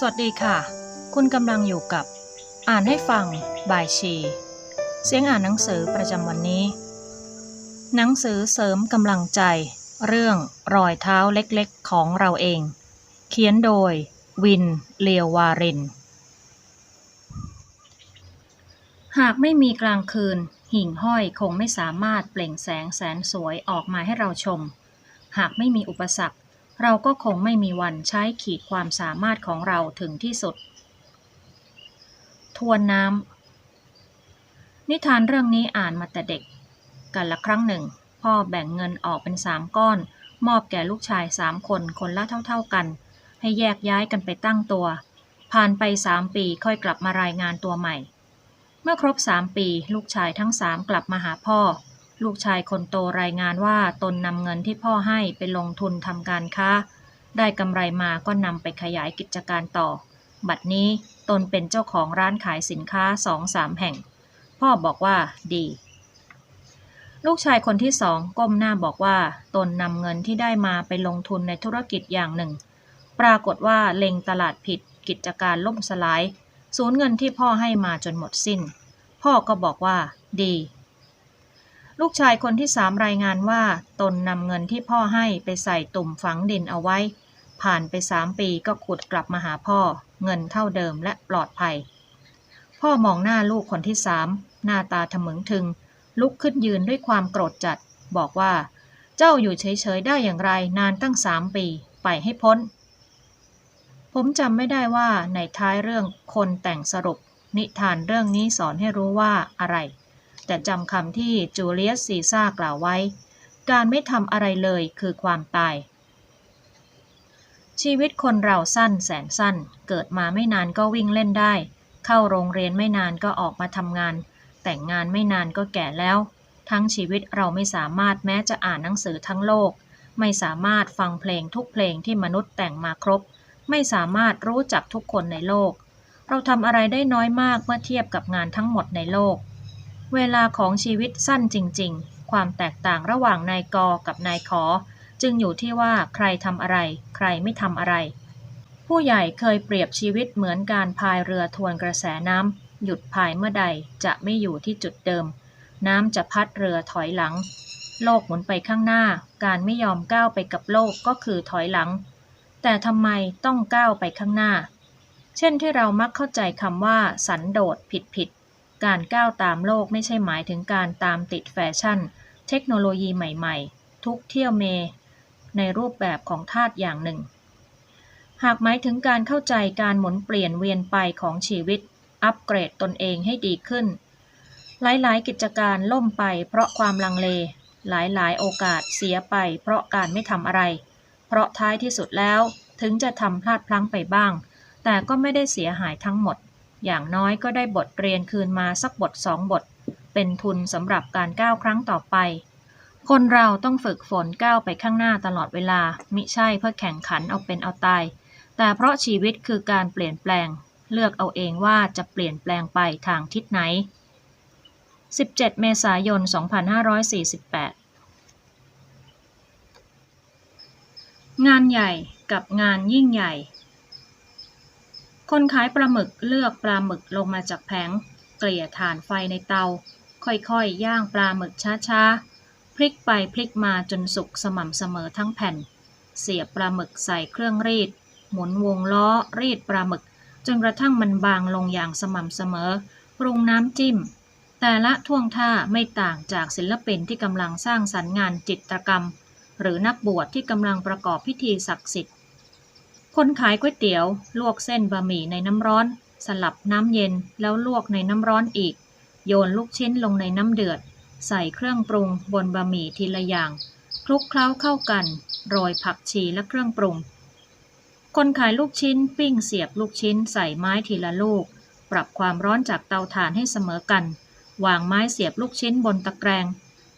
สวัสดีค่ะ คุณกำลังอยู่กับ อ่านให้ฟังบายชี เสียงอ่านหนังสือประจำวันนี้ หนังสือเสริมกำลังใจ เรื่องรอยเท้าเล็กๆของเราเอง เขียนโดย วิน เลียววาริน หากไม่มีกลางคืน หิ่งห้อยคงไม่สามารถเปล่งแสงแสนสวยออกมาให้เราชม หากไม่มีอุปสรรค เราก็คงไม่มีวันใช้ขีดความสามารถของเราถึงที่สุด ทวนน้ำนิทานเรื่องนี้อ่านมาแต่เด็ก กันละครั้งหนึ่ง พ่อแบ่งเงินออกเป็นสามก้อน มอบแก่ลูกชายสามคนคนละเท่า ๆกัน ให้แยกย้ายกันไปตั้งตัว ผ่านไปสามปีค่อยกลับมารายงานตัวใหม่ เมื่อครบสามปีลูกชายทั้งสามกลับมาหาพ่อ ลูกชายคนโตรายงานว่าตนนำเงินที่พ่อให้ไปลงทุนทำการค้า ได้กำไรมาก็นำไปขยายกิจการต่อ บัดนี้ตนเป็นเจ้าของร้านขายสินค้าสองสามแห่ง พ่อบอกว่าดี ลูกชายคนที่สองก้มหน้าบอกว่าตนนำเงินที่ได้มาไปลงทุนในธุรกิจอย่างหนึ่ง ปรากฏว่าเล็งตลาดผิด กิจการล่มสลาย สูญเงินที่พ่อให้มาจนหมดสิ้น พ่อก็บอกว่า ดี ลูกชายคนที่สามรายงานว่า ตนนำเงินที่พ่อให้ไปใส่ตุ่มฝังดินเอาไว้ ผ่านไปสามปีก็ขุดกลับมาหาพ่อ เงินเท่าเดิมและปลอดภัย พ่อมองหน้าลูกคนที่สามหน้าตาทะมึงถึง ลุกขึ้นยืนด้วยความโกรธจัด บอกว่า เจ้าอยู่เฉยๆได้อย่างไรนานตั้งสามปี ไปให้พ้น ผมจำไม่ได้ว่าในท้ายเรื่องคนแต่งสรุป นิทานเรื่องนี้สอนให้รู้ว่าอะไร แต่จำคำที่จูเลียสซีซ่ากล่าวไว้ การไม่ทำอะไรเลยคือความตาย ชีวิตคนเราสั้นแสนสั้น เกิดมาไม่นานก็วิ่งเล่นได้ เข้าโรงเรียนไม่นานก็ออกมาทำงาน แต่งงานไม่นานก็แก่แล้ว ทั้งชีวิตเราไม่สามารถแม้จะอ่านหนังสือทั้งโลก ไม่สามารถฟังเพลงทุกเพลงที่มนุษย์แต่งมาครบ ไม่สามารถรู้จักทุกคนในโลกเราทำอะไรได้น้อยมากเมื่อเทียบกับงานทั้งหมดในโลก เวลาของชีวิตสั้นจริง ๆ ความแตกต่างระหว่างนายกกับนายขอ จึงอยู่ที่ว่าใครทำอะไร ใครไม่ทำอะไร ผู้ใหญ่เคยเปรียบชีวิตเหมือนการพายเรือทวนกระแสน้ำหยุดพายเมื่อใดจะไม่อยู่ที่จุดเดิม น้ำจะพัดเรือถอยหลัง โลกหมุนไปข้างหน้า การไม่ยอมก้าวไปกับโลกก็คือถอยหลัง แต่ทำไมต้องก้าวไปข้างหน้า เช่นที่เรามักเข้าใจคำว่า สันโดษผิดผิด การก้าวตามโลกไม่ใช่หมายถึงการตามติดแฟชั่น เทคโนโลยีใหม่ๆ ทุกเที่ยวเม ในรูปแบบของธาตุอย่างหนึ่ง หากหมายถึงการเข้าใจการหมุนเปลี่ยนเวียนไปของชีวิต อัปเกรดตนเองให้ดีขึ้น หลายๆ กิจการล่มไปเพราะความลังเล หลายๆ โอกาสเสียไป เพราะการไม่ทำอะไร เพราะท้ายที่สุดแล้วถึงจะทำพลาดพลั้งไปบ้าง แต่ก็ไม่ได้เสียหายทั้งหมด อย่างน้อยก็ได้บทเรียนคืนมาสักบทสองบท เป็นทุนสำหรับการก้าวครั้งต่อไป คนเราต้องฝึกฝนก้าวไปข้างหน้าตลอดเวลา มิใช่เพื่อแข่งขันเอาเป็นเอาตาย แต่เพราะชีวิตคือการเปลี่ยนแปลง เลือกเอาเองว่าจะเปลี่ยนแปลงไปทางทิศไหน 17 เมษายน 2548 งานใหญ่กับงานยิ่งใหญ่ คนขายปลาหมึกเลือกปลาหมึกลงมาจากแผง เกลี่ยถ่านไฟในเตา ค่อยๆย่างปลาหมึกช้าๆ พลิกไปพลิกมาจนสุกสม่ำเสมอทั้งแผ่น เสียบปลาหมึกใส่เครื่องรีด หมุนวงล้อรีดปลาหมึก จนกระทั่งมันบางลงอย่างสม่ำเสมอ ปรุงน้ำจิ้ม แต่ละท่วงท่าไม่ต่างจากศิลปินที่กำลังสร้างสรรค์งานจิตรกรรม หรือนักบวชที่กำลังประกอบพิธีศักดิ์สิทธิ์ คนขายก๋วยเตี๋ยว ลวกเส้นบะหมี่ในน้ำร้อน สลับน้ำเย็นแล้วลวกในน้ำร้อนอีก โยนลูกชิ้นลงในน้ำเดือด ใส่เครื่องปรุงบนบะหมี่ทีละอย่าง คลุกเคล้าเข้ากัน โรยผักชีและเครื่องปรุง คนขายลูกชิ้นปิ้งเสียบลูกชิ้นใส่ไม้ทีละลูก ปรับความร้อนจากเตาถ่านให้เสมอกัน วางไม้เสียบลูกชิ้นบนตะแกรง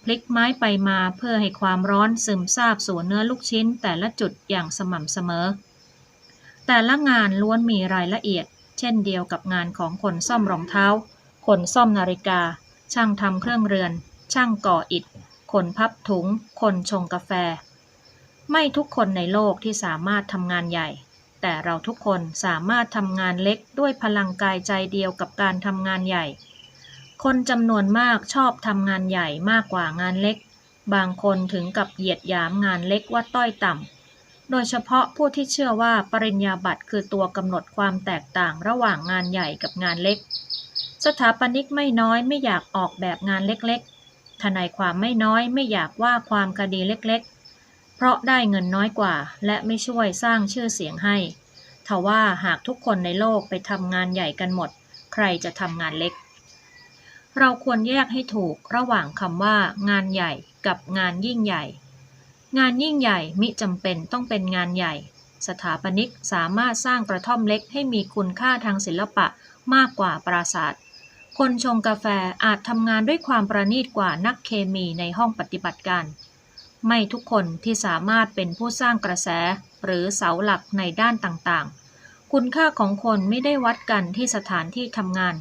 พลิกไม้ไปมาเพื่อให้ความร้อนซึมซาบสู่เนื้อลูกชิ้นแต่ละจุดอย่างสม่ำเสมอ แต่ละงานล้วนมีรายละเอียด เช่นเดียวกับงานของคนซ่อมรองเท้า คนซ่อมนาฬิกา ช่างทำเครื่องเรือน ช่างก่ออิฐ คนพับถุง คนชงกาแฟ ไม่ทุกคนในโลกที่สามารถทำงานใหญ่ แต่เราทุกคนสามารถทำงานเล็กด้วยพลังกายใจเดียวกับการทำงานใหญ่ คนจำนวนมากชอบทำงานใหญ่มากกว่างานเล็ก บางคนถึงกับเหยียดหยามงานเล็กว่าต้อยต่ำ โดยเฉพาะผู้ที่เชื่อว่าปริญญาบัตรคือตัวกำหนดความแตกต่างระหว่างงานใหญ่กับงานเล็ก สถาปนิกไม่น้อยไม่อยากออกแบบงานเล็กๆ ทนายความไม่น้อยไม่อยากว่าความคดีเล็กๆ เพราะได้เงินน้อยกว่า และไม่ช่วยสร้างชื่อเสียงให้ทว่าหากทุกคนในโลกไปทำงานใหญ่กันหมด ใครจะทำงานเล็ก เราควรแยกให้ถูกระหว่างคำว่างานใหญ่กับงานยิ่งใหญ่ งานยิ่งใหญ่มิจำเป็นต้องเป็นงานใหญ่ สถาปนิกสามารถสร้างกระท่อมเล็กให้มีคุณค่าทางศิลปะมากกว่าปราสาทคนชงกาแฟอาจทำงานด้วยความประณีตกว่านักเคมีในห้องปฏิบัติการ ไม่ทุกคนที่สามารถเป็นผู้สร้างกระแสหรือเสาหลักในด้านต่างๆ คุณค่าของคนไม่ได้วัดกันที่สถานที่ทำงาน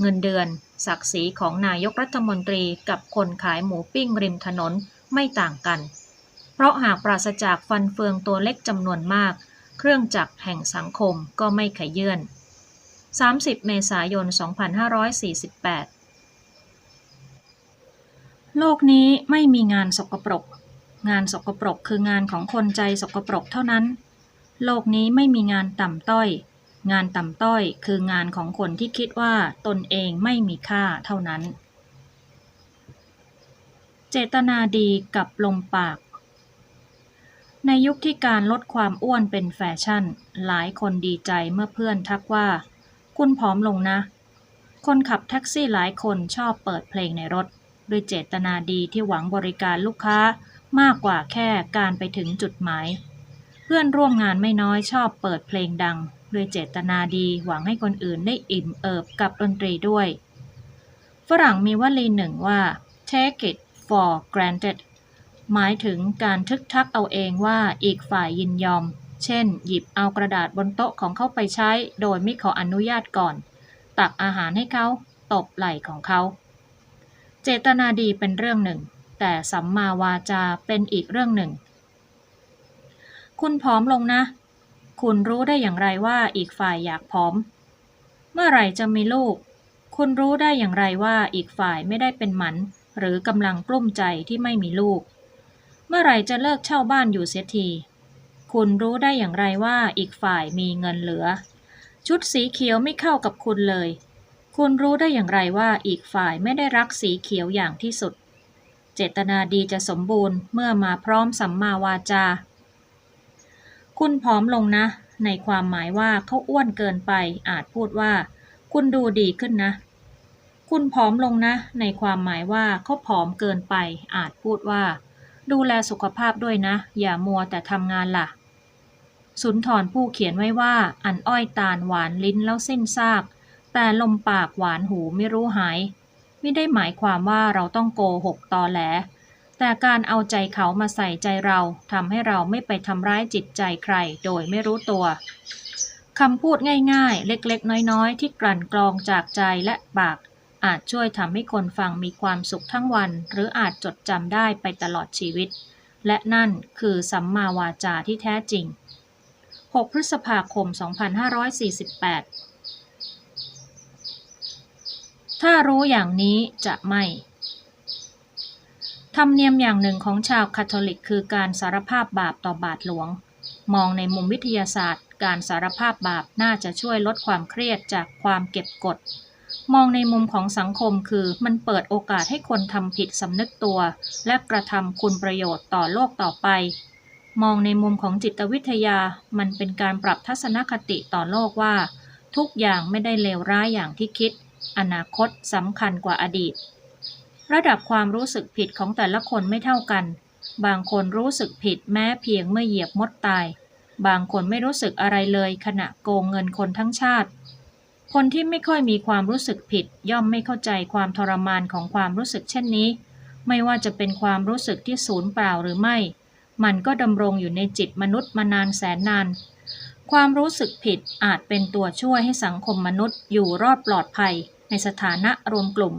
เงินเดือน ศักดิ์ศรีของนายกรัฐมนตรีกับคนขายหมูปิ้งริมถนนไม่ต่างกัน เพราะหากปราศจากฟันเฟืองตัวเล็กจำนวนมาก เครื่องจักรแห่งสังคมก็ไม่ขยื่น30 เมษายน 2548 โลกนี้ไม่มีงานสกปรก งานสกปรกคืองานของคนใจสกปรกเท่านั้น โลกนี้ไม่มีงานต่ำต้อย งานต่ำต้อยคืองานของคนที่คิดว่าตนเองไม่มีค่าเท่านั้น เจตนาดีกับลมปาก ในยุคที่การลดความอ้วนเป็นแฟชั่น หลายคนดีใจเมื่อเพื่อนทักว่า คุณผอมลงนะ คนขับแท็กซี่หลายคนชอบเปิดเพลงในรถ ด้วยเจตนาดีที่หวังบริการลูกค้ามากกว่าแค่การไปถึงจุดหมาย เพื่อนร่วมงานไม่น้อยชอบเปิดเพลงดัง ด้วยเจตนาดีหวังให้คนอื่นได้อิ่มเอิบกับดนตรีด้วย ฝรั่งมีวลีหนึ่งว่า take it for granted หมายถึงการทึกทักเอาเองว่าอีกฝ่ายยินยอม เช่น หยิบเอากระดาษบนโต๊ะของเขาไปใช้ โดยไม่ขออนุญาตก่อน ตักอาหารให้เขา ตบไหล่ของเขา เจตนาดีเป็นเรื่องหนึ่ง แต่สัมมาวาจาเป็นอีกเรื่องหนึ่ง คุณผอมลงนะ คุณรู้ได้อย่างไรว่าอีกฝ่ายอยากผอม เมื่อไหร่จะมีลูก คุณรู้ได้อย่างไรว่าอีกฝ่ายไม่ได้เป็นหมัน หรือกำลังกลุ้มใจที่ไม่มีลูก เมื่อไหร่จะเลิกเช่าบ้านอยู่เสียที คุณรู้ได้อย่างไรว่าอีกฝ่ายมีเงินเหลือ ชุดสีเขียวไม่เข้ากับคุณเลย คุณรู้ได้อย่างไรว่าอีกฝ่ายไม่ได้รักสีเขียวอย่างที่สุด เจตนาดีจะสมบูรณ์เมื่อมาพร้อมสัมมาวาจา คุณผอมลงนะ ในความหมายว่าเขาอ้วนเกินไปอาจพูดว่า คุณดูดีขึ้นนะ คุณผอมลงนะ ในความหมายว่าเขาผอมเกินไปอาจพูดว่า ดูแลสุขภาพด้วยนะ อย่ามัวแต่ทำงานล่ะ สุนทรผู้เขียนไว้ว่า อันอ้อยตาลหวานลิ้นแล้วสิ้นซาก แต่ลมปากหวานหูไม่รู้หาย ไม่ได้หมายความว่าเราต้องโกหกตอแหล แต่การเอาใจเขามาใส่ใจเราทำให้เราไม่ไปทำร้ายจิตใจใครโดยไม่รู้ตัวคำพูดง่ายๆ เล็กๆ น้อยๆ ที่กลั่นกรองจากใจและปาก อาจช่วยทำให้คนฟังมีความสุขทั้งวัน หรืออาจจดจำได้ไปตลอดชีวิต และนั่นคือสัมมาวาจาที่แท้จริง 6 พฤษภาคม 2548 ถ้ารู้อย่างนี้จะไม่ ธรรมเนียมอย่างหนึ่งของชาวคาทอลิกคือการสารภาพบาปต่อบาทหลวง มองในมุมวิทยาศาสตร์ การสารภาพบาปน่าจะช่วยลดความเครียดจากความเก็บกด มองในมุมของสังคมคือมันเปิดโอกาสให้คนทำผิดสำนึกตัว และกระทำคุณประโยชน์ต่อโลกต่อไป มองในมุมของจิตวิทยา มันเป็นการปรับทัศนคติต่อโลกว่า ทุกอย่างไม่ได้เลวร้ายอย่างที่คิด อนาคตสำคัญกว่าอดีต ระดับความรู้สึกผิดของแต่ละคนไม่เท่ากัน บางคนรู้สึกผิดแม้เพียงเมื่อเหยียบมดตาย บางคนไม่รู้สึกอะไรเลยขณะโกงเงินคนทั้งชาติ คนที่ไม่ค่อยมีความรู้สึกผิด ย่อมไม่เข้าใจความทรมานของความรู้สึกเช่นนี้ ไม่ว่าจะเป็นความรู้สึกที่สูญเปล่าหรือไม่ มันก็ดำรงอยู่ในจิตมนุษย์มานานแสนนาน ความรู้สึกผิดอาจเป็นตัวช่วยให้สังคมมนุษย์อยู่รอดปลอดภัย ในสถานะรวมกลุ่ม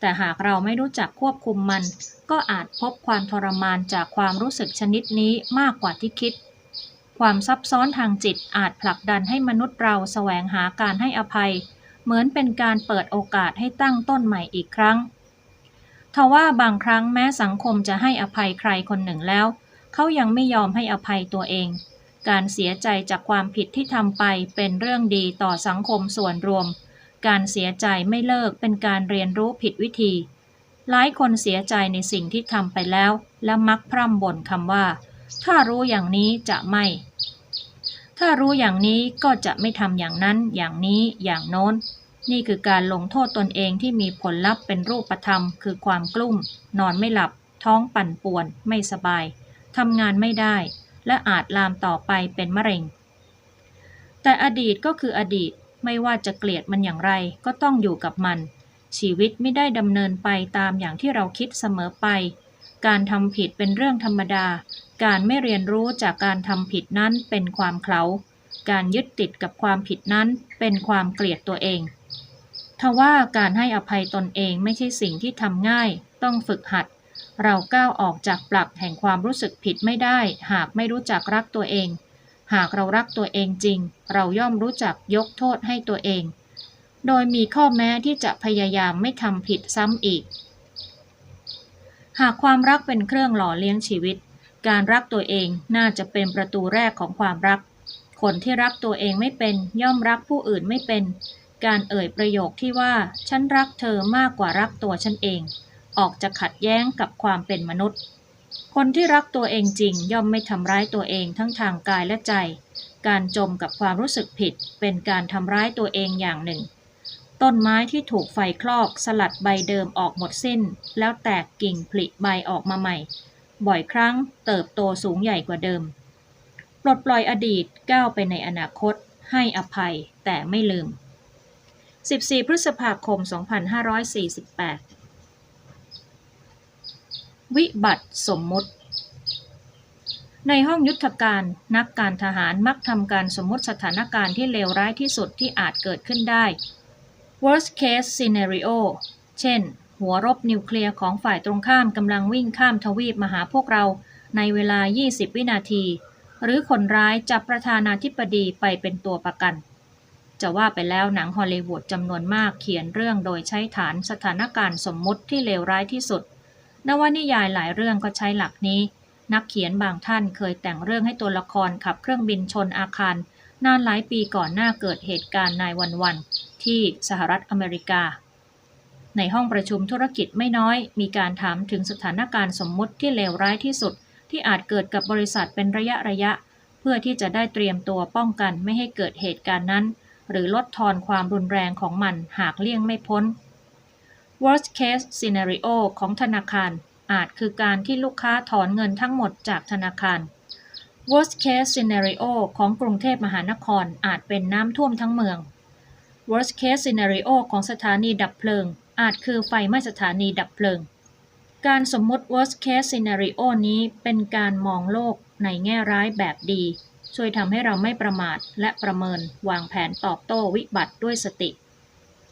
แต่หากเราไม่รู้จักควบคุมมัน ก็อาจพบความทรมานจากความรู้สึกชนิดนี้มากกว่าที่คิด ความซับซ้อนทางจิตอาจผลักดันให้มนุษย์เราแสวงหาการให้อภัย เหมือนเป็นการเปิดโอกาสให้ตั้งต้นใหม่อีกครั้งทว่าบางครั้งแม้สังคมจะให้อภัยใครคนหนึ่งแล้ว เขายังไม่ยอมให้อภัยตัวเอง การเสียใจจากความผิดที่ทำไปเป็นเรื่องดีต่อสังคมส่วนรวม การเสียใจไม่เลิกเป็นการเรียนรู้ผิดวิธี หลายคนเสียใจในสิ่งที่ทำไปแล้ว และมักพร่ำบ่นคำว่า ถ้ารู้อย่างนี้จะไม่ ถ้ารู้อย่างนี้ก็จะไม่ทำอย่างนั้นอย่างนี้อย่างโน้น นี่คือการลงโทษตนเองที่มีผลลัพธ์เป็นรูปธรรม คือความกลุ้ม นอนไม่หลับ ท้องปั่นป่วน ไม่สบายทำงานไม่ได้ และอาจลามต่อไปเป็นมะเร็ง แต่อดีตก็คืออดีตไม่ว่าจะเกลียดมันอย่างไรก็ต้องอยู่กับมัน ชีวิตไม่ได้ดำเนินไปตามอย่างที่เราคิดเสมอไป การทำผิดเป็นเรื่องธรรมดา การไม่เรียนรู้จากการทำผิดนั้นเป็นความเคลาการยึดติดกับความผิดนั้นเป็นความเกลียดตัวเอง ทว่าการให้อภัยตนเองไม่ใช่สิ่งที่ทำง่าย ต้องฝึกหัด เราก้าวออกจากปลักแห่งความรู้สึกผิดไม่ได้ หากไม่รู้จักรักตัวเอง หากเรารักตัวเองจริง เราย่อมรู้จักยกโทษให้ตัวเอง โดยมีข้อแม้ที่จะพยายามไม่ทำผิดซ้ำอีก หากความรักเป็นเครื่องหล่อเลี้ยงชีวิต การรักตัวเองน่าจะเป็นประตูแรกของความรัก คนที่รักตัวเองไม่เป็นย่อมรักผู้อื่นไม่เป็น การเอ่ยประโยคที่ว่า ฉันรักเธอมากกว่ารักตัวฉันเอง ออกจะขัดแย้งกับความเป็นมนุษย์ คนที่รักตัวเองจริงย่อมไม่ทำร้ายตัวเองทั้งทางกายและใจ การจมกับความรู้สึกผิด เป็นการทำร้ายตัวเองอย่างหนึ่ง ต้นไม้ที่ถูกไฟคลอกสลัดใบเดิมออกหมดสิ้น แล้วแตกกิ่งผลิใบออกมาใหม่ บ่อยครั้งเติบโตสูงใหญ่กว่าเดิม ปลดปล่อยอดีตก้าวไปในอนาคต ให้อภัยแต่ไม่ลืม 14 พฤษภาคม 2548 วิบัติสมมุติ ในห้องยุทธการนักการทหารมักทำการสมมติสถานการณ์ที่เลวร้ายที่สุดที่อาจเกิดขึ้นได้ worst case scenario เช่น หัวรบนิวเคลียร์ของฝ่ายตรงข้ามกำลังวิ่งข้ามทวีปมาหาพวกเราในเวลา 20 วินาที หรือคนร้ายจับประธานาธิบดีไปเป็นตัวประกัน จะว่าไปแล้วหนังฮอลลีวูดจำนวนมากเขียนเรื่องโดยใช้ฐานสถานการณ์สมมุติที่เลวร้ายที่สุด นวนิยายหลายเรื่องก็ใช้หลักนี้ นักเขียนบางท่านเคยแต่งเรื่องให้ตัวละครขับเครื่องบินชนอาคารนานหลายปีก่อนหน้าเกิดเหตุการณ์นายวันวันที่สหรัฐอเมริกา ในห้องประชุมธุรกิจไม่น้อย มีการถามถึงสถานการณ์สมมุติที่เลวร้ายที่สุด ที่อาจเกิดกับบริษัทเป็นระยะระยะ เพื่อที่จะได้เตรียมตัวป้องกันไม่ให้เกิดเหตุการณ์นั้น หรือลดทอนความรุนแรงของมันหากเลี่ยงไม่พ้น worst case scenario ของธนาคาร อาจคือการที่ลูกค้าถอนเงินทั้งหมดจากธนาคาร worst case scenario ของกรุงเทพมหานครอาจเป็นน้ำท่วมทั้งเมือง worst case scenario ของสถานีดับเพลิง อาจคือไฟไหม้สถานีดับเพลิง การสมมติ worst case scenario นี้เป็นการมองโลกในแง่ร้ายแบบดี ช่วยทำให้เราไม่ประมาทและประเมินวางแผนตอบโต้วิบัติด้วยสติ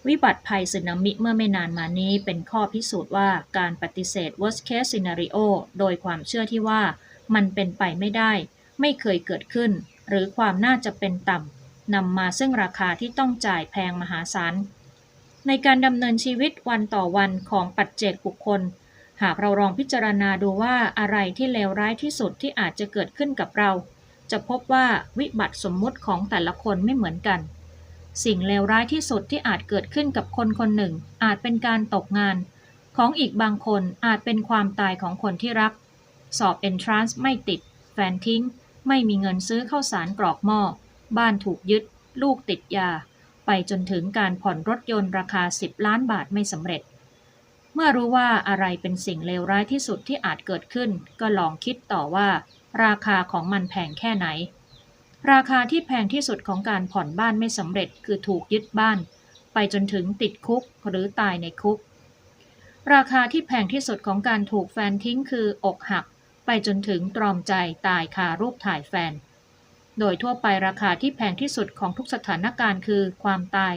วิบัติภัยสึนามิเมื่อไม่นานมานี้เป็นข้อพิสูจน์ว่าการปฏิเสธ worst case scenario โดยความเชื่อที่ว่ามันเป็นไปไม่ได้ ไม่เคยเกิดขึ้น หรือความน่าจะเป็นต่ำนำมาซึ่งราคาที่ต้องจ่ายแพงมหาศาล ในการดำเนินชีวิตวันต่อวันของปัจเจกบุคคล หากเราลองพิจารณาดูว่าอะไรที่เลวร้ายที่สุดที่อาจจะเกิดขึ้นกับเรา จะพบว่าวิบัติสมมุติของแต่ละคนไม่เหมือนกัน สิ่งเลวร้ายที่สุดที่อาจเกิดขึ้นกับคนคนหนึ่ง อาจเป็นการตกงาน ของอีกบางคนอาจเป็นความตายของคนที่รัก สอบเอนทรานซ์ไม่ติด แฟนทิ้ง ไม่มีเงินซื้อข้าวสารกรอกหม้อบ้านถูกยึด ลูกติดยา ไปจนถึงการผ่อนรถยนต์ราคา 10 ล้านบาทไม่สำเร็จ เมื่อรู้ว่าอะไรเป็นสิ่งเลวร้ายที่สุดที่อาจเกิดขึ้น ก็ลองคิดต่อว่า ราคาของมันแพงแค่ไหน ราคาที่แพงที่สุดของการผ่อนบ้านไม่สำเร็จ คือถูกยึดบ้าน ไปจนถึงติดคุกหรือตายในคุก ราคาที่แพงที่สุดของการถูกแฟนทิ้งคืออกหัก ไปจนถึงตรอมใจตายคารูปถ่ายแฟน โดยทั่วไปราคาที่แพงที่สุดของทุกสถานการณ์คือความตาย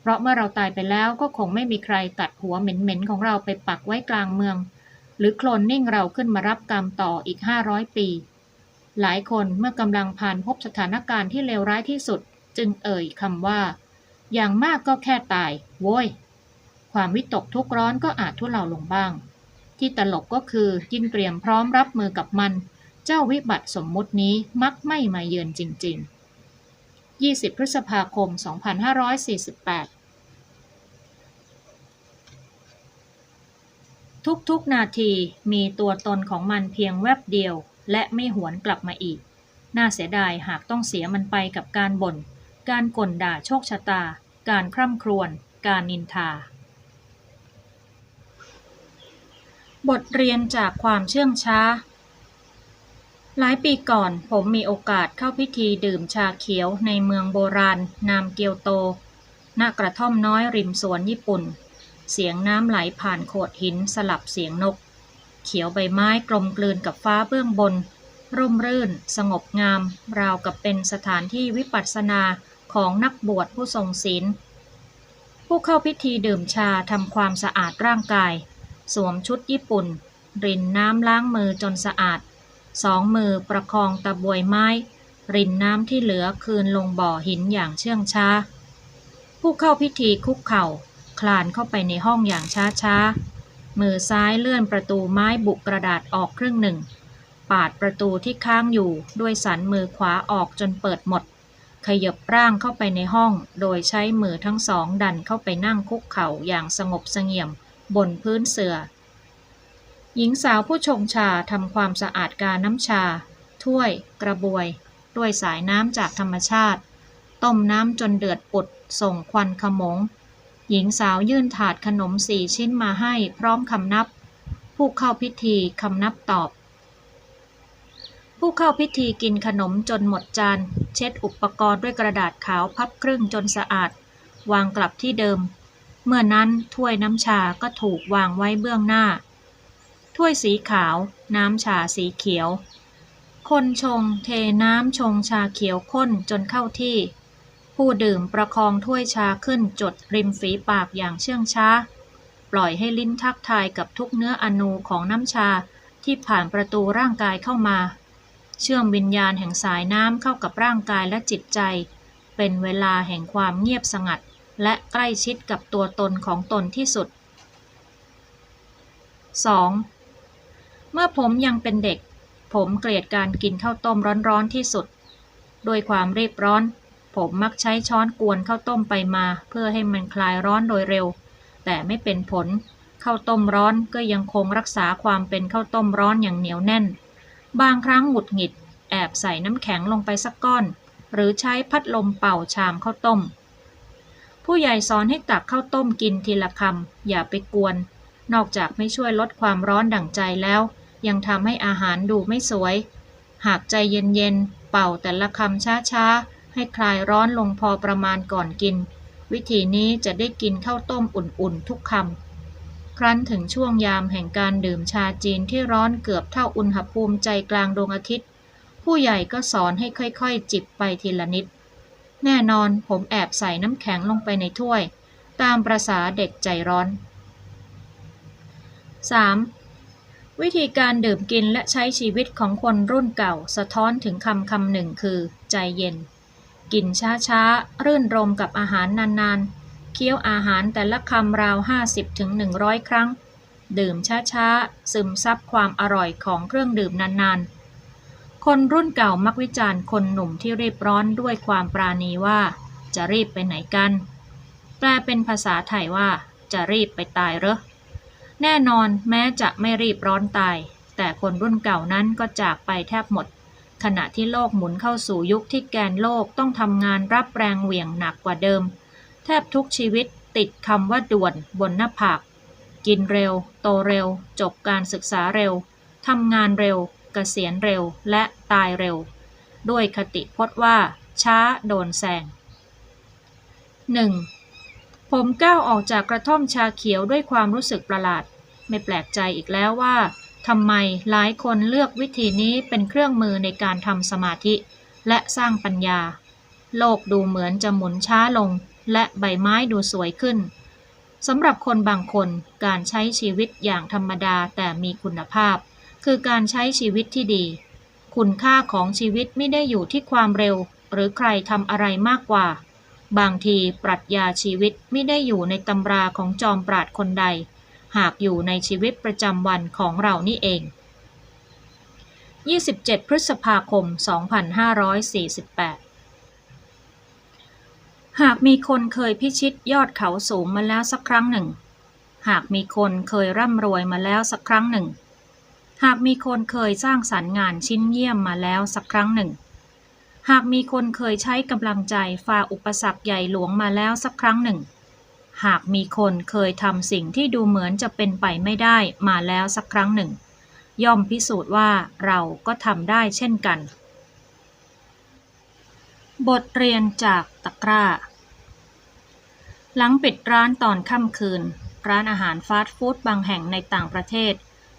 เพราะเมื่อเราตายไปแล้วก็คงไม่มีใครตัดหัวเหม็นๆของเราไปปักไว้กลางเมือง หรือโคลนนิ่งเราขึ้นมารับกรรมต่ออีก 500 ปี หลายคนเมื่อกำลังผ่านพบสถานการณ์ที่เลวร้ายที่สุด จึงเอ่ยคำว่า อย่างมากก็แค่ตาย โว้ย ความวิตกทุกร้อนก็อาจทุเลาลงบ้าง ที่ตลกก็คือยิ่งเตรียมพร้อมรับมือกับมัน เจ้าวิบัติสมมุตินี้มักไม่มาเยือนจริง ๆ 20 พฤษภาคม 2548ทุกๆ นาทีมีตัวตนของมันเพียงแวบเดียว และไม่หวนกลับมาอีก น่าเสียดายหากต้องเสียมันไปกับการบ่น การก่นด่าโชคชะตา การคร่ำครวญ การนินทา บทเรียนจากความเชื่องช้า หลายปีก่อนผมมีโอกาสเข้าพิธีดื่มชาเขียวในเมืองโบราณ นามเกียวโต ณ กระท่อมน้อยริมสวนญี่ปุ่น เสียงน้ำไหลผ่านโขดหินสลับเสียงนก เขียวใบไม้กลมกลืนกับฟ้าเบื้องบน ร่มรื่น สงบงาม ราวกับเป็นสถานที่วิปัสสนาของนักบวชผู้ทรงศีล ผู้เข้าพิธีดื่มชาทำความสะอาดร่างกาย สวมชุดญี่ปุ่น รินน้ำล้างมือจนสะอาด สองมือประคองตะบวยไม้ รินน้ำที่เหลือคืนลงบ่อหินอย่างเชื่องช้า ผู้เข้าพิธีคุกเข่า คลานเข้าไปในห้องอย่างช้าช้ามือซ้ายเลื่อนประตูไม้บุกกระดาษออกครึ่งหนึ่ง ปาดประตูที่ค้างอยู่ด้วยสันมือขวาออกจนเปิดหมด ขยบร่างเข้าไปในห้อง โดยใช้มือทั้งสองดันเข้าไปนั่งคุกเข่าอย่างสงบเสงี่ยม บนพื้นเสื่อ หญิงสาวผู้ชงชาทำความสะอาดกาน้ำชา ถ้วย กระบวย ด้วยสายน้ำจากธรรมชาติ ต้มน้ำจนเดือดปุด ส่งควันขมง หญิงสาวยื่นถาดขนมสี่ชิ้นมาให้พร้อมคำนับ ผู้เข้าพิธีคำนับตอบ ผู้เข้าพิธีกินขนมจนหมดจาน เช็ดอุปกรณ์ด้วยกระดาษขาวพับครึ่งจนสะอาด วางกลับที่เดิม เมื่อนั้นถ้วยน้ำชาก็ถูกวางไว้เบื้องหน้า ถ้วยสีขาว น้ำชาสีเขียว คนชงเทน้ำชงชาเขียวข้นจนเข้าที่ ผู้ดื่มประคองถ้วยชาขึ้นจดริมฝีปากอย่างเชื่องช้า ปล่อยให้ลิ้นทักทายกับทุกเนื้ออนูของน้ำชาที่ผ่านประตูร่างกายเข้ามา เชื่อมวิญญาณแห่งสายน้ำเข้ากับร่างกายและจิตใจ เป็นเวลาแห่งความเงียบสงัด และใกล้ชิดกับตัวตนของตนที่สุด 2. เมื่อผมยังเป็นเด็ก ผมเกลียดการกินข้าวต้มร้อนๆที่สุด โดยความรีบร้อน ผมมักใช้ช้อนกวนข้าวต้มไปมา เพื่อให้มันคลายร้อนโดยเร็ว แต่ไม่เป็นผล ข้าวต้มร้อนก็ยังคงรักษาความเป็นข้าวต้มร้อนอย่างเหนียวแน่น บางครั้งหงุดหงิด แอบใส่น้ำแข็งลงไปสักก้อน หรือใช้พัดลมเป่าชามข้าวต้ม ผู้ใหญ่สอนให้ตักข้าวต้มกินทีละคำอย่าไปกวนนอกจากไม่ช่วยลดความร้อนดั่งใจแล้ว ยังทำให้อาหารดูไม่สวย หากใจเย็นๆ เป่าแต่ละคำช้าๆ ให้คลายร้อนลงพอประมาณก่อนกิน วิธีนี้จะได้กินข้าวต้มอุ่นๆ ทุกคำ ครั้นถึงช่วงยามแห่งการดื่มชาจีนที่ร้อนเกือบเท่าอุณหภูมิใจกลางดวงอาทิตย์ ผู้ใหญ่ก็สอนให้ค่อยๆ จิบไปทีละนิด แน่นอนผมแอบใส่น้ำแข็งลงไปในถ้วย ตามประษาเด็กใจร้อน 3. วิธีการดื่มกินและใช้ชีวิตของคนรุ่นเก่า สะท้อนถึงคำคำหนึ่งคือ ใจเย็น กินช้าๆ รื่นรมกับอาหารนานๆ เคี้ยวอาหารแต่ละคำราว 50ถึง100 ครั้ง ดื่มช้าๆ ซึมซับความอร่อยของเครื่องดื่มนานๆ คนรุ่นเก่ามักวิจารณ์คนหนุ่มที่รีบร้อนด้วยความปราณีว่า จะรีบไปไหนกัน แปลเป็นภาษาไทยว่า จะรีบไปตายเหรอ แน่นอนแม้จะไม่รีบร้อนตาย แต่คนรุ่นเก่านั้นก็จากไปแทบหมด ขณะที่โลกหมุนเข้าสู่ยุคที่แกนโลกต้องทำงานรับแรงเหวี่ยงหนักกว่าเดิม แทบทุกชีวิตติดคำว่าด่วนบนหน้าผาก กินเร็ว โตเร็ว จบการศึกษาเร็วทำงานเร็วเกษียณเร็วและตายเร็ว ด้วยคติพจน์ว่า ช้าโดนแซง 1. ผมก้าวออกจากกระท่อมชาเขียวด้วยความรู้สึกประหลาด ไม่แปลกใจอีกแล้วว่าทำไมหลายคนเลือกวิธีนี้เป็นเครื่องมือในการทำสมาธิ และสร้างปัญญา โลกดูเหมือนจะหมุนช้าลง และใบไม้ดูสวยขึ้นสำหรับคนบางคนการใช้ชีวิตอย่างธรรมดาแต่มีคุณภาพ คือการใช้ชีวิตที่ดี คุณค่าของชีวิตไม่ได้อยู่ที่ความเร็ว หรือใครทำอะไรมากกว่า บางทีปรัชญาชีวิตไม่ได้อยู่ในตำราของจอมปราดคนใด หากอยู่ในชีวิตประจำวันของเรานี่เอง 27 พฤษภาคม 2548 หากมีคนเคยพิชิตยอดเขาสูงมาแล้วสักครั้งหนึ่ง หากมีคนเคยร่ำรวยมาแล้วสักครั้งหนึ่ง หากมีคนเคยสร้างสรรค์งานชิ้นเยี่ยมมาแล้วสักครั้งหนึ่ง หากมีคนเคยใช้กำลังใจฝ่าอุปสรรคใหญ่หลวงมาแล้วสักครั้งหนึ่ง หากมีคนเคยทำสิ่งที่ดูเหมือนจะเป็นไปไม่ได้มาแล้วสักครั้งหนึ่ง ย่อมพิสูจน์ว่าเราก็ทำได้เช่นกัน บทเรียนจากตะกร้า หลังปิดร้านตอนค่ำคืน ร้านอาหารฟาสต์ฟู้ดบางแห่งในต่างประเทศ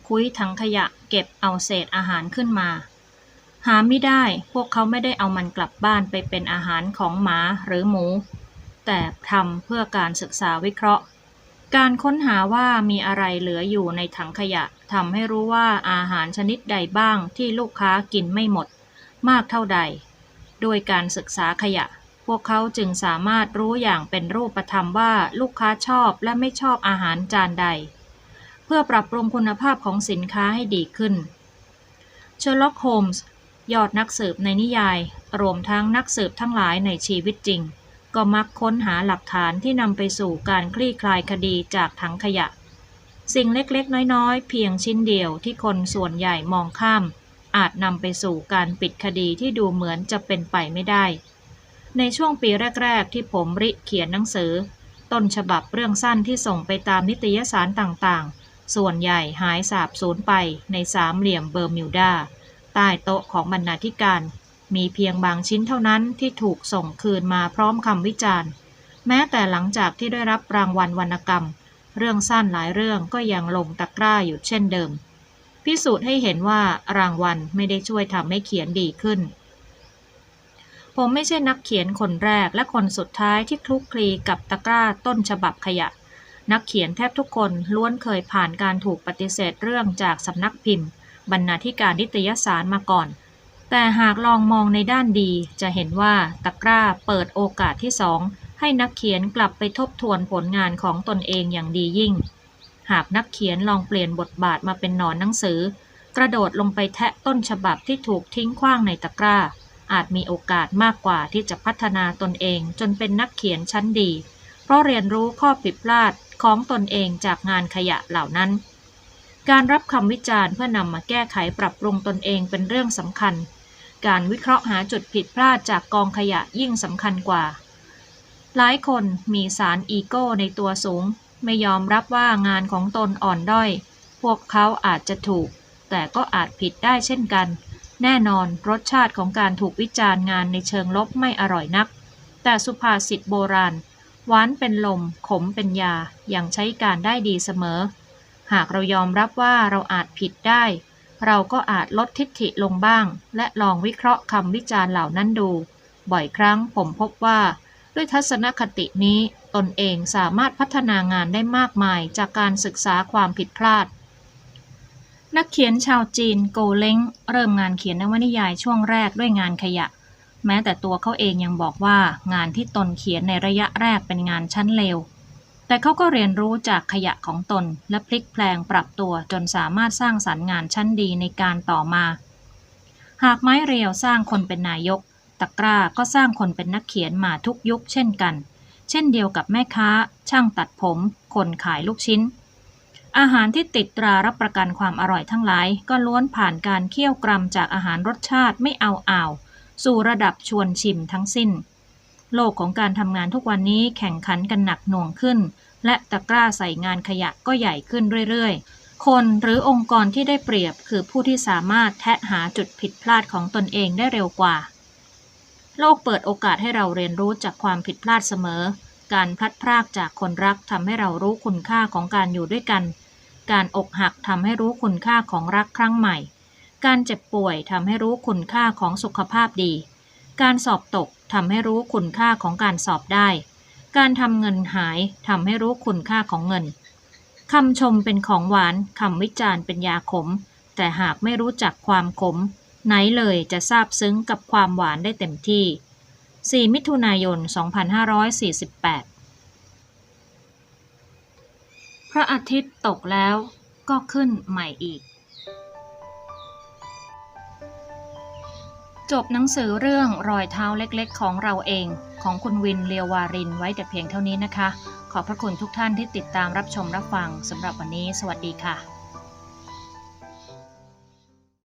คุ้ยถังขยะเก็บเอาเศษอาหารขึ้นมา หาไม่ได้ พวกเขาไม่ได้เอามันกลับบ้านไปเป็นอาหารของหมาหรือหมู แต่ทำเพื่อการศึกษาวิเคราะห์ การค้นหาว่ามีอะไรเหลืออยู่ในถังขยะทำให้รู้ว่าอาหารชนิดใดบ้างที่ลูกค้ากินไม่หมด มากเท่าใด โดยการศึกษาขยะ พวกเขาจึงสามารถรู้อย่างเป็นรูปธรรมว่าลูกค้าชอบและไม่ชอบอาหารจานใด เพื่อปรับปรุงคุณภาพของสินค้าให้ดีขึ้นเชอร์ล็อกโฮมส์ ยอดนักสืบในนิยาย รวมทั้งนักสืบทั้งหลายในชีวิตจริง ก็มักค้นหาหลักฐานที่นำไปสู่การคลี่คลายคดีจากถังขยะ สิ่งเล็กๆ น้อยๆ เพียงชิ้นเดียวที่คนส่วนใหญ่มองข้าม อาจนำไปสู่การปิดคดีที่ดูเหมือนจะเป็นไปไม่ได้ ในช่วงปีแรก ๆ ที่ผมริเขียนหนังสือ ต้นฉบับเรื่องสั้นที่ส่งไปตามนิตยสารต่างๆ ส่วนใหญ่หายสาบสูญไปในสามเหลี่ยมเบอร์มิวดา ใต้โต๊ะของบรรณาธิการ มีเพียงบางชิ้นเท่านั้นที่ถูกส่งคืนมาพร้อมคำวิจารณ์ แม้แต่หลังจากที่ได้รับรางวัลวรรณกรรม เรื่องสั้นหลายเรื่องก็ยังลงตะกร้าอยู่เช่นเดิม พิสูจน์ให้เห็นว่ารางวัลไม่ได้ช่วยทำให้เขียนดีขึ้นผมไม่ใช่นักเขียนคนแรกและคนสุดท้ายที่คลุกคลีกับตะกร้าต้นฉบับขยะ นักเขียนแทบทุกคนล้วนเคยผ่านการถูกปฏิเสธเรื่องจากสำนักพิมพ์ บรรณาธิการนิตยสารมาก่อน แต่หากลองมองในด้านดีจะเห็นว่าตะกร้าเปิดโอกาสที่สองให้นักเขียนกลับไปทบทวนผลงานของตนเองอย่างดียิ่ง หากนักเขียนลองเปลี่ยนบทบาทมาเป็นหนอนหนังสือ กระโดดลงไปแทะต้นฉบับที่ถูกทิ้งขว้างในตะกร้า อาจมีโอกาสมากกว่าที่จะพัฒนาตนเองจนเป็นนักเขียนชั้นดี เพราะเรียนรู้ข้อผิดพลาดของตนเองจากงานขยะเหล่านั้น การรับคำวิจารณ์เพื่อนำมาแก้ไขปรับปรุงตนเองเป็นเรื่องสำคัญ การวิเคราะห์หาจุดผิดพลาดจากกองขยะยิ่งสำคัญกว่า หลายคนมีสารอีโก้ในตัวสูง ไม่ยอมรับว่างานของตนอ่อนด้อย พวกเขาอาจจะถูก แต่ก็อาจผิดได้เช่นกัน แน่นอนรสชาติของการถูกวิจารณ์งานในเชิงลบไม่อร่อยนัก แต่สุภาษิตโบราณหวานเป็นลม ขมเป็นยา ยังใช้การได้ดีเสมอ หากเรายอมรับว่าเราอาจผิดได้ เราก็อาจลดทิฐิลงบ้าง และลองวิเคราะห์คำวิจารณ์เหล่านั้นดู บ่อยครั้งผมพบว่า ด้วยทัศนคตินี้ตนเองสามารถพัฒนางานได้มากมายจากการศึกษาความผิดพลาด นักเขียนชาวจีนโกเล้งเริ่มงานเขียนนวนิยายช่วงแรกด้วยงานขยะ แม้แต่ตัวเขาเองยังบอกว่างานที่ตนเขียนในระยะแรกเป็นงานชั้นเลว แต่เขาก็เรียนรู้จากขยะของตน และพลิกแปลงปรับตัวจนสามารถสร้างสรรค์งานชั้นดีในการต่อมา หากไม้เรียวสร้างคนเป็นนายก ตะกร้าก็สร้างคนเป็นนักเขียนมาทุกยุคเช่นกัน เช่นเดียวกับแม่ค้า ช่างตัดผม คนขายลูกชิ้น อาหารที่ติดตรารับประกันความอร่อยทั้งหลาย ก็ล้วนผ่านการเคี่ยวกรำจากอาหารรสชาติไม่เอาอ่าว สู่ระดับชวนชิมทั้งสิ้น โลกของการทำงานทุกวันนี้แข่งขันกันหนักหน่วงขึ้น และตะกร้าใส่งานขยะก็ใหญ่ขึ้นเรื่อยๆ คนหรือองค์กรที่ได้เปรียบคือผู้ที่สามารถแทะหาจุดผิดพลาดของตนเองได้เร็วกว่า โลกเปิดโอกาสให้เราเรียนรู้จากความผิดพลาดเสมอ การพลัดพรากจากคนรักทำให้เรารู้คุณค่าของการอยู่ด้วยกัน การอกหักทำให้รู้คุณค่าของรักครั้งใหม่ การเจ็บป่วยทำให้รู้คุณค่าของสุขภาพดี การสอบตก ทำให้รู้คุณค่าของการสอบได้ การทำเงินหายทำให้รู้คุณค่าของเงินคำชมเป็นของหวานคำวิจารณ์เป็นยาขม แต่หากไม่รู้จักความขม ไหนเลยจะซาบซึ้งกับความหวานได้เต็มที่ 4 มิถุนายน 2548 พระอาทิตย์ตกแล้วก็ขึ้นใหม่อีก จบหนังสือเรื่องรอยเท้าเล็กๆ ของเราเอง ของคุณวินเลียววารินไว้แต่เพียงเท่านี้นะคะ ขอบพระคุณทุกท่านที่ติดตามรับชมรับฟังสำหรับวันนี้ สวัสดีค่ะ